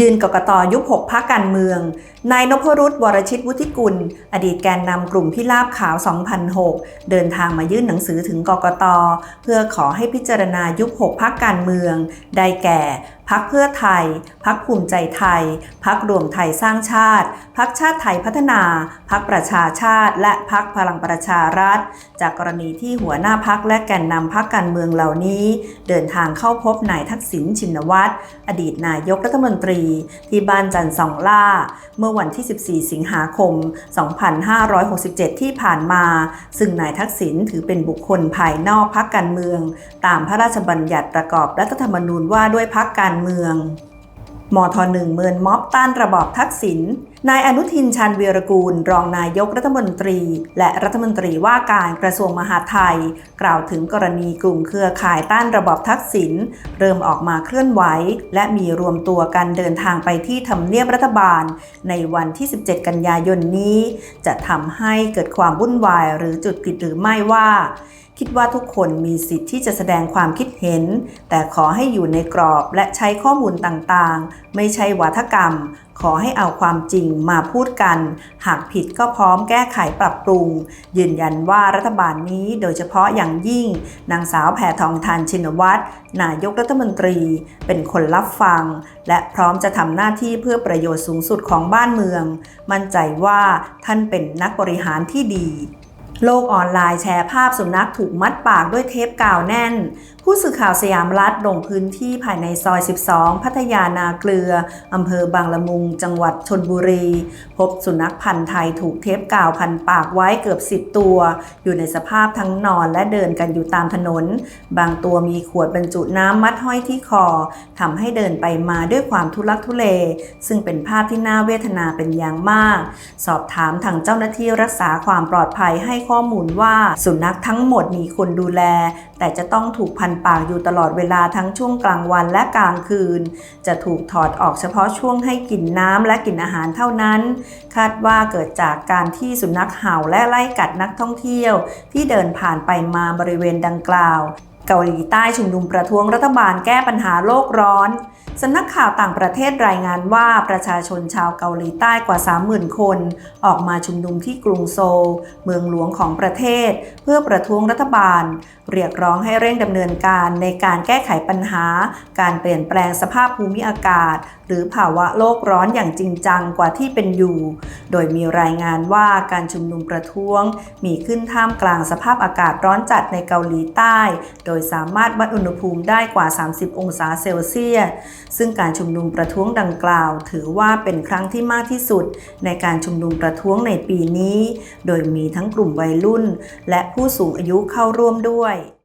ยืนกกตยุบหกพักการเมือง นายนพรุษวรชิตวุฒิกุล อดีตแกนนำกลุ่มพิราบขาว 2006 เดินทางมายื่นหนังสือถึงกกต เพื่อขอให้พิจารณายุบหกพักการเมือง ได้แก่ พักเพื่อไทย พักภูมิใจไทย พักรวมไทยสร้างชาติ พักชาติไทยพัฒนา พักประชาชาติ และพักพลังประชารัฐ จากกรณีที่หัวหน้าพักและแกนนำพักการเมืองเหล่านี้ เดินทางเข้าพบนายทักษิณชินวัตรอดีตนายกรัฐมนตรี ที่บ้านจันทร์สองล่า เมื่อวันที่ 14 สิงหาคม 2567 ที่ผ่านมา ซึ่งนายทักษิณถือเป็นบุคคลภายนอกพักการเมือง ตามพระราชบัญญัติประกอบรัฐธรรมนูญว่าด้วยพักการเมืองมทหนึ่งเมินม็อบต้านระบอบทักษิณ นายอนุทินชาญวีรกูล รองนายกรัฐมนตรี และรัฐมนตรีว่าการกระทรวงมหาดไทย กล่าวถึงกรณีกลุ่มเครือข่ายต้านระบอบทักษิณเริ่มออกมาเคลื่อนไหว และมีรวมตัวกันเดินทางไปที่ทำเนียบรัฐบาล ในวันที่ 17 กันยายนนี้ จะทำให้เกิดความวุ่นวายหรือจุดผิดหรือไม่ว่า คิดว่าทุกคนมีสิทธิ์ที่จะแสดงความคิดเห็น แต่ขอให้อยู่ในกรอบและใช้ข้อมูลต่างๆ ไม่ใช่วาทกรรม ขอให้เอาความจริงมาพูดกัน หากผิดก็พร้อมแก้ไขปรับปรุง ยืนยันว่ารัฐบาลนี้โดยเฉพาะอย่างยิ่ง นางสาวแพทองทานชินวัตรนายกรัฐมนตรี เป็นคนรับฟัง และพร้อมจะทำหน้าที่เพื่อประโยชน์สูงสุดของบ้านเมือง มั่นใจว่าท่านเป็นนักบริหารที่ดี โลกออนไลน์แชร์ภาพสุนัขถูกมัดปากด้วยเทปกาวแน่น ผู้สื่อข่าวสยามรัฐลงพื้นที่ภายในซอย 12 พัทยานาเกลือ อำเภอบางละมุง จังหวัดชนบุรี พบสุนัขพันธุ์ไทยถูกเทปกาวพันปากไว้เกือบ 10 ตัว อยู่ในสภาพทั้งนอนและเดินกันอยู่ตามถนน บางตัวมีขวดบรรจุน้ำมัดห้อยที่คอทำให้เดินไปมาด้วยความทุลักทุเล ซึ่งเป็นภาพที่น่าเวทนาเป็นอย่างมาก สอบถามทางเจ้าหน้าที่รักษาความปลอดภัยให้ข้อมูลว่าสุนัขทั้งหมดมีคนดูแล แต่จะต้องถูกพันปากอยู่ตลอดเวลาทั้งช่วงกลางวันและกลางคืน จะถูกถอดออกเฉพาะช่วงให้กินน้ำและกินอาหารเท่านั้น คาดว่าเกิดจากการที่สุนัขเห่าและไล่กัดนักท่องเที่ยว ที่เดินผ่านไปมาบริเวณดังกล่าว เกาหลีใต้ชุมนุมประท้วงรัฐบาลแก้ปัญหาโลกร้อน สำนักข่าวต่างประเทศรายงานว่าประชาชนชาวเกาหลีใต้กว่า 30,000 คน ออกมาชุมนุมที่กรุงโซล เมืองหลวงของประเทศ เพื่อประท้วงรัฐบาล เรียกร้องให้เร่งดำเนินการในการแก้ไขปัญหา การเปลี่ยนแปลงสภาพภูมิอากาศ หรือภาวะโลกร้อนอย่างจริงจังกว่าที่เป็นอยู่ โดยมีรายงานว่าการชุมนุมประท้วง มีขึ้นท่ามกลางสภาพอากาศร้อนจัดในเกาหลีใต้ โดยยสามารถวัดอุณหภูมิได้กว่า 30 องศาเซลเซียส ซึ่งการชุมนุมประท้วงดังกล่าว ถือว่าเป็นครั้งที่มากที่สุด ในการชุมนุมประท้วงในปีนี้ โดยมีทั้งกลุ่มวัยรุ่น และผู้สูงอายุเข้าร่วมด้วย